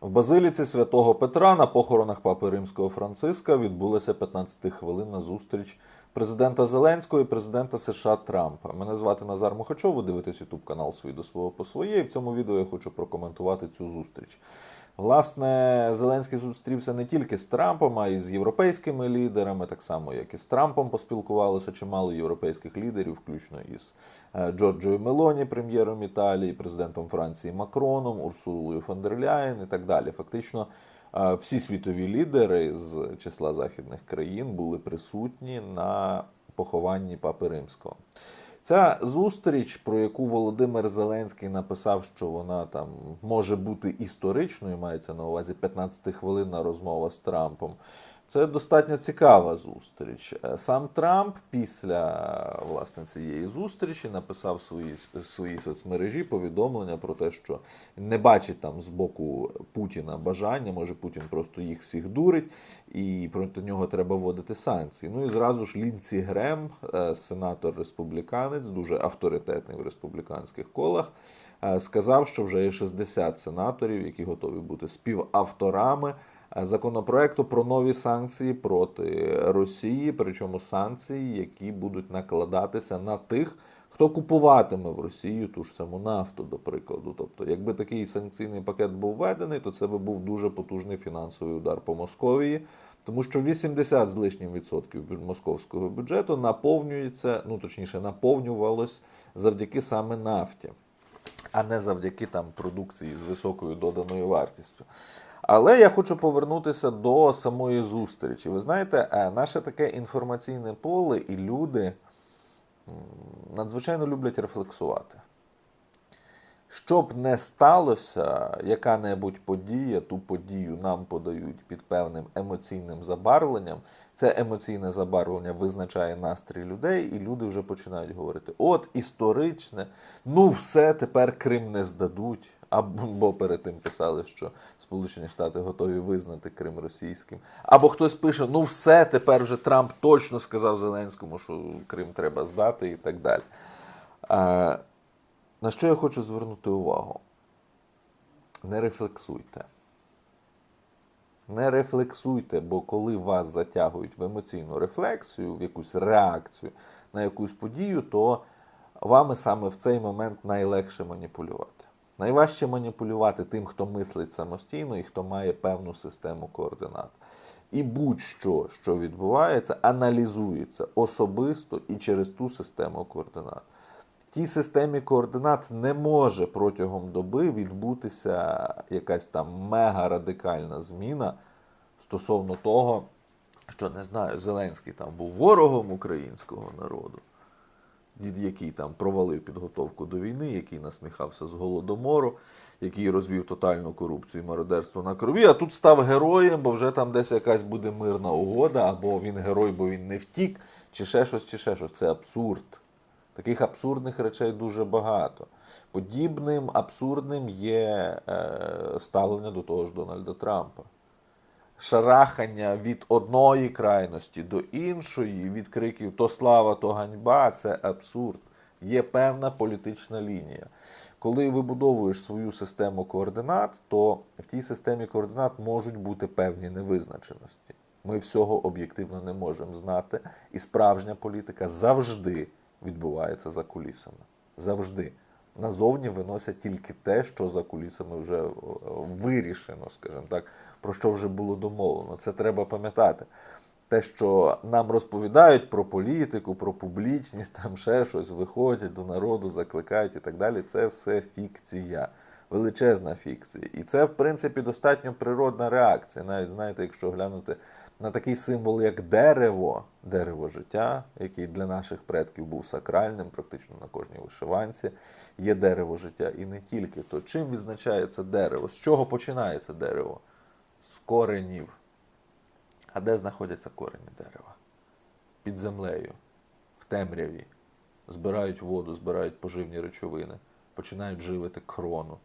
В базиліці святого Петра на похоронах папи римського Франциска відбулася 15-хвилинна зустріч президента Зеленського і президента США Трампа. Мене звати Назар Мухачов, ви дивитесь ютуб канал «Свій до свого по своє. І в цьому відео я хочу прокоментувати цю зустріч. Власне, Зеленський зустрівся не тільки з Трампом, а й з європейськими лідерами, так само як і з Трампом поспілкувалося чимало європейських лідерів, включно із е, Джорджою Мелоні, прем'єром Італії, президентом Франції Макроном, Урсулою фон дер Ляєн і так далі. Фактично, е, всі світові лідери з числа західних країн були присутні на похованні Папи Римського. Ця зустріч, про яку Володимир Зеленський написав, що вона там може бути історичною, мається на увазі 15-хвилинна розмова з Трампом. Це достатньо цікава зустріч. Е, Сам Трамп після власне цієї зустрічі написав в своїй соцмережі повідомлення про те, що не бачить там з боку Путіна бажання, може Путін просто їх всіх дурить, і проти нього треба вводити санкції. Ну і зразу ж Лінці Грем, е, сенатор республіканець, дуже авторитетний в республіканських колах, е, сказав, що вже є 60 сенаторів, які готові бути співавторами законопроекту про нові санкції проти Росії, причому санкції, які будуть накладатися на тих. Хто купуватиме в Росію ту ж саму нафту, до прикладу. Тобто, якби такий санкційний пакет був введений, то це би був дуже потужний фінансовий удар по Московії, тому що 80 з лишнім відсотків московського бюджету наповнюється, ну точніше, наповнювалось завдяки саме нафті, а не завдяки там продукції з високою доданою вартістю. Але я хочу повернутися до самої зустрічі. Ви знаєте, е, наше таке інформаційне поле і люди надзвичайно люблять рефлексувати. Щоб не сталося, яка-небудь подія, ту подію нам подають під певним емоційним забарвленням. Це емоційне забарвлення визначає настрій людей, і люди вже починають говорити: от історичне, ну все, тепер Крим не здадуть. Або перед тим писали, що Сполучені Штати готові визнати Крим російським. Або хтось пише: ну все, тепер вже Трамп точно сказав Зеленському, що Крим треба здати і так далі. Е, на що я хочу звернути увагу? Не рефлексуйте. Не рефлексуйте, бо коли вас затягують в емоційну рефлексію, в якусь реакцію на якусь подію, то вами саме в цей момент найлегше маніпулювати. Найважче маніпулювати тим, хто мислить самостійно і хто має певну систему координат. І будь-що, що відбувається, аналізується особисто і через ту систему координат. Тій системі координат не може протягом доби відбутися якась там мега радикальна зміна стосовно того, що не знаю, Зеленський там був ворогом українського народу, дід який там провалив підготовку до війни, який насміхався з голодомору, який розвів тотальну корупцію і мародерство на крові, а тут став героєм, бо вже там десь якась буде мирна угода, або він герой, бо він не втік, чи ще щось, чи ще щось. Це абсурд. Таких абсурдних речей дуже багато. Подібним абсурдним є е, ставлення до того ж Дональда Трампа. Шарахання від одної крайності до іншої, від криків то слава, то ганьба це абсурд. Є певна політична лінія. Коли вибудовуєш свою систему координат, то в тій системі координат можуть бути певні невизначеності. Ми всього об'єктивно не можемо знати, і справжня політика завжди відбувається за кулісами. Завжди. Назовні виносять тільки те, що за кулісами вже е, вирішено, скажімо так, про що вже було домовлено. Це треба пам'ятати. Те, що нам розповідають про політику, про публічність, там ще щось виходять до народу, закликають і так далі. Це все фікція, величезна фікція. І це, в принципі, достатньо природна реакція. Навіть знаєте, якщо глянути на такий символ, як дерево, дерево життя, який для наших предків був сакральним, практично на кожній вишиванці, є дерево життя і не тільки. То чим відзначається дерево? З чого починається дерево? З коренів. А де знаходяться корені дерева? Під землею, в темряві. Збирають воду, збирають поживні речовини, починають живити крону.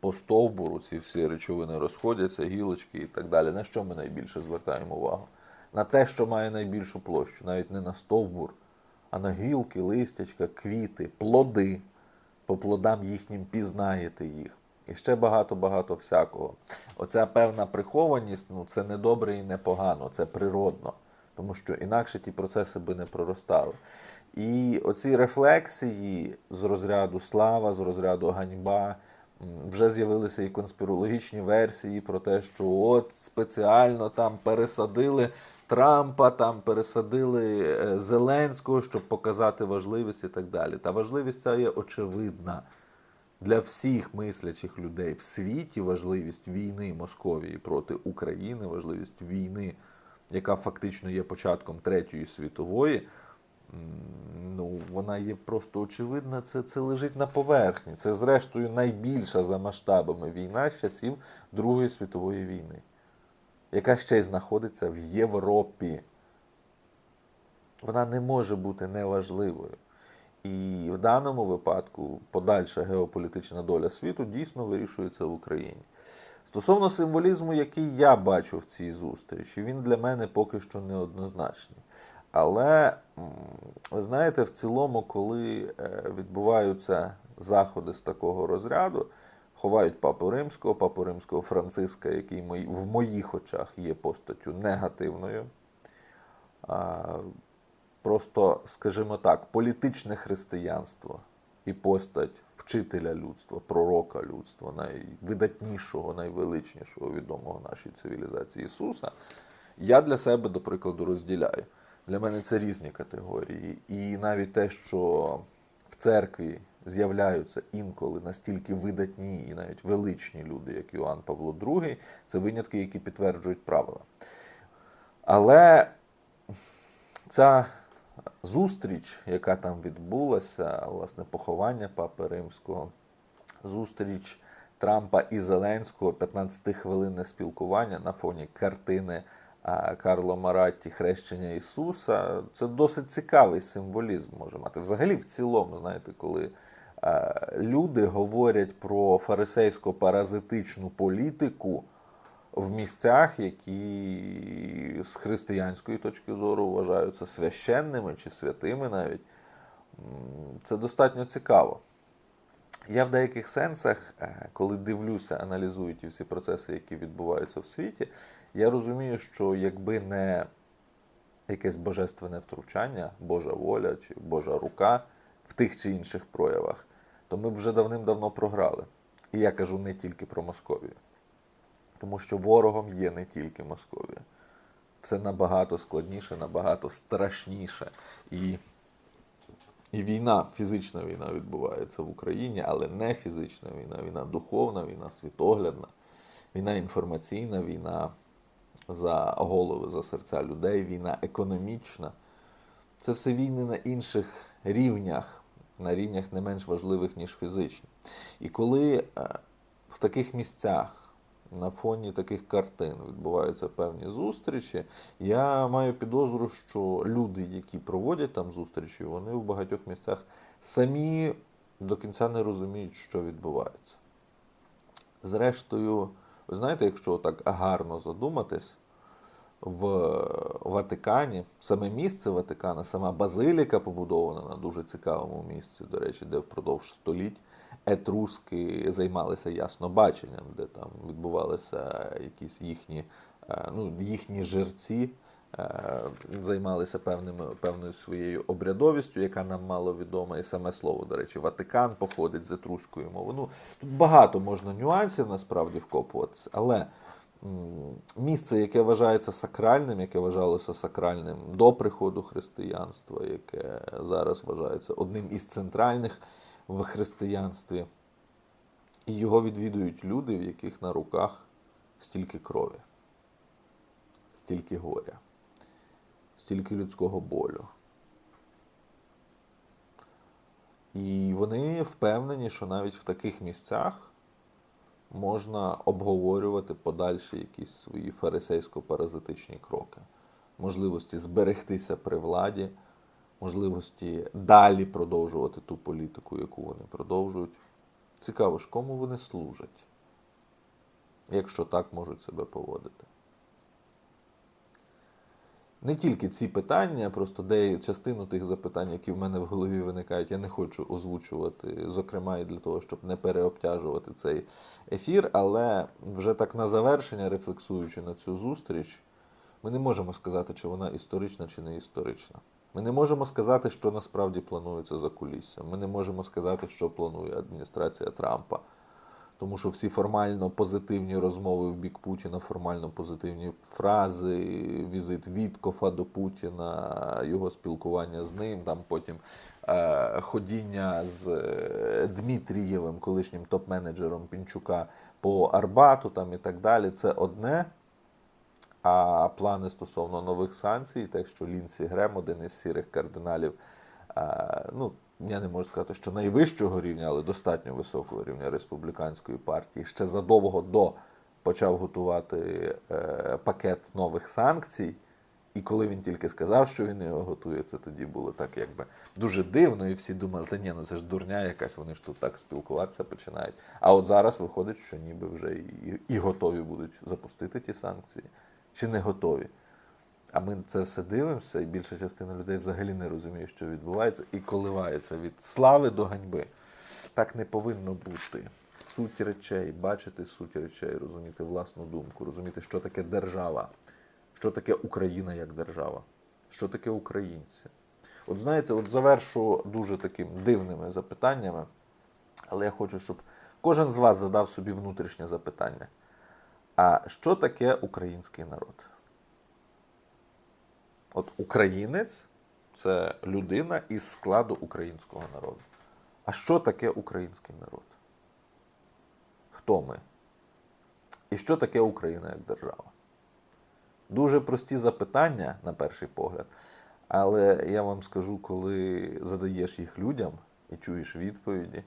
По стовбуру ці всі речовини розходяться, гілочки і так далі. На що ми найбільше звертаємо увагу? На те, що має найбільшу площу, навіть не на стовбур, а на гілки, листячка, квіти, плоди. По плодам їхнім пізнаєте їх. і ще багато-багато всякого. Оця певна прихованість, ну це не добре і не погано, це природно, тому що інакше ті процеси би не проростали. І оці рефлексії з розряду слава, з розряду ганьба. Вже з'явилися і конспірологічні версії про те, що от спеціально там пересадили Трампа, там пересадили е, Зеленського, щоб показати важливість і так далі. Та важливість ця є очевидна для всіх мислячих людей в світі важливість війни Московії проти України, важливість війни, яка фактично є початком Третьої світової. Ну, вона є просто очевидна, це, це лежить на поверхні. Це, зрештою, найбільша за масштабами війна з часів Другої світової війни, яка ще й знаходиться в Європі. Вона не може бути неважливою. І в даному випадку подальша геополітична доля світу дійсно вирішується в Україні. Стосовно символізму, який я бачу в цій зустрічі, він для мене поки що неоднозначний. Але ви знаєте, в цілому, коли е, відбуваються заходи з такого розряду, ховають папу римського, папу римського Франциска, який в моїх очах є постаттю негативною. Просто, скажімо так, політичне християнство і постать вчителя людства, пророка людства, найвидатнішого, найвеличнішого відомого нашій цивілізації Ісуса, я для себе, до прикладу, розділяю. Для мене це різні категорії. І навіть те, що в церкві з'являються інколи настільки видатні і навіть величні люди, як Іоанн Павло II, це винятки, які підтверджують правила. Але ця зустріч, яка там відбулася, власне, поховання Папи Римського, зустріч Трампа і Зеленського, 15-хвилинне спілкування на фоні картини Карло Маратті Хрещення Ісуса. Це досить цікавий символізм може мати. Взагалі, в цілому, знаєте, коли е, люди говорять про фарисейсько-паразитичну політику в місцях, які з християнської точки зору вважаються священними чи святими навіть, це достатньо цікаво. Я в деяких сенсах, е, коли дивлюся, аналізую ті всі процеси, які відбуваються в світі, я розумію, що якби не якесь божественне втручання, Божа воля чи Божа рука в тих чи інших проявах, то ми б вже давним-давно програли. І я кажу не тільки про Московію. Тому що ворогом є не тільки Московія. Все набагато складніше, набагато страшніше. І, і війна, фізична війна відбувається в Україні, але не фізична війна, війна духовна, війна світоглядна, війна інформаційна, війна за голови, за серця людей, війна економічна. Це все війни на інших рівнях, на рівнях не менш важливих, ніж фізичні. І коли е, в таких місцях, на фоні таких картин відбуваються певні зустрічі, я маю підозру, що люди, які проводять там зустрічі, вони в багатьох місцях самі до кінця не розуміють, що відбувається. Зрештою, ви знаєте, якщо так гарно задуматись, в Ватикані, саме місце Ватикана, сама базиліка побудована на дуже цікавому місці, до речі, де впродовж століть етруски займалися яснобаченням, де там відбувалися якісь їхні, е, ну, їхні жерці. е, Займалися певними, певною своєю обрядовістю, яка нам мало відома, і саме слово, до речі, Ватикан походить з етруської мови. Ну, тут багато можна нюансів насправді вкопуватися, але місце, яке вважається сакральним, яке вважалося сакральним до приходу християнства, яке зараз вважається одним із центральних в християнстві, і його відвідують люди, в яких на руках стільки крові, стільки горя, стільки людського болю. І вони впевнені, що навіть в таких місцях можна обговорювати подальші якісь свої фарисейсько-паразитичні кроки, можливості зберегтися при владі, можливості далі продовжувати ту політику, яку вони продовжують. Цікаво ж, кому вони служать, якщо так можуть себе поводити. Не тільки ці питання, просто де частину тих запитань, які в мене в голові виникають, я не хочу озвучувати, зокрема і для того, щоб не переобтяжувати цей ефір. Але вже так на завершення, рефлексуючи на цю зустріч, ми не можемо сказати, чи вона історична чи не історична. Ми не можемо сказати, що насправді планується за куліссям. Ми не можемо сказати, що планує адміністрація Трампа. Тому що всі формально позитивні розмови в бік Путіна, формально позитивні фрази, візит Віткофа до Путіна, його спілкування з ним, там потім е, ходіння з е, Дмитрієвим, колишнім топ-менеджером Пінчука по Арбату там і так далі. Це одне. А плани стосовно нових санкцій, так що Лінсі Грем, один із сірих кардиналів, ну я не можу сказати, що найвищого рівня, але достатньо високого рівня республіканської партії, ще задовго до почав готувати е, пакет нових санкцій. І коли він тільки сказав, що він його готує, це тоді було так, якби дуже дивно, і всі думали, та ні, ну це ж дурня якась, вони ж тут так спілкуватися починають. А от зараз виходить, що ніби вже і, і готові будуть запустити ті санкції, чи не готові. А ми це все дивимося, і більша частина людей взагалі не розуміє, що відбувається, і коливається від слави до ганьби. Так не повинно бути. Суть речей, бачити суть речей, розуміти власну думку, розуміти, що таке держава, що таке Україна як держава, що таке українці. От знаєте, от завершу дуже таким дивними запитаннями, але я хочу, щоб кожен з вас задав собі внутрішнє запитання. А що таке український народ? От українець це людина із складу українського народу. А що таке український народ? Хто ми? І що таке Україна як держава? Дуже прості запитання, на перший погляд. Але я вам скажу, коли задаєш їх людям і чуєш відповіді,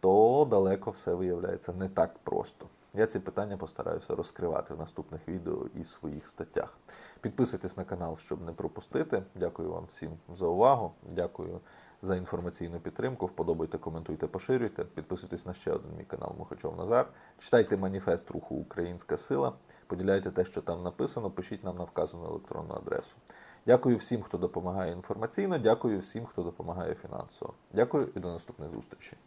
то далеко все виявляється не так просто. Я ці питання постараюся розкривати в наступних відео і своїх статтях. Підписуйтесь на канал, щоб не пропустити. Дякую вам всім за увагу. Дякую за інформаційну підтримку. Вподобайте, коментуйте, поширюйте. Підписуйтесь на ще один мій канал Мухачов Назар. Читайте маніфест руху Українська сила. Поділяйте те, що там написано. Пишіть нам на вказану електронну адресу. Дякую всім, хто допомагає інформаційно. Дякую всім, хто допомагає фінансово. Дякую і до наступних зустрічей.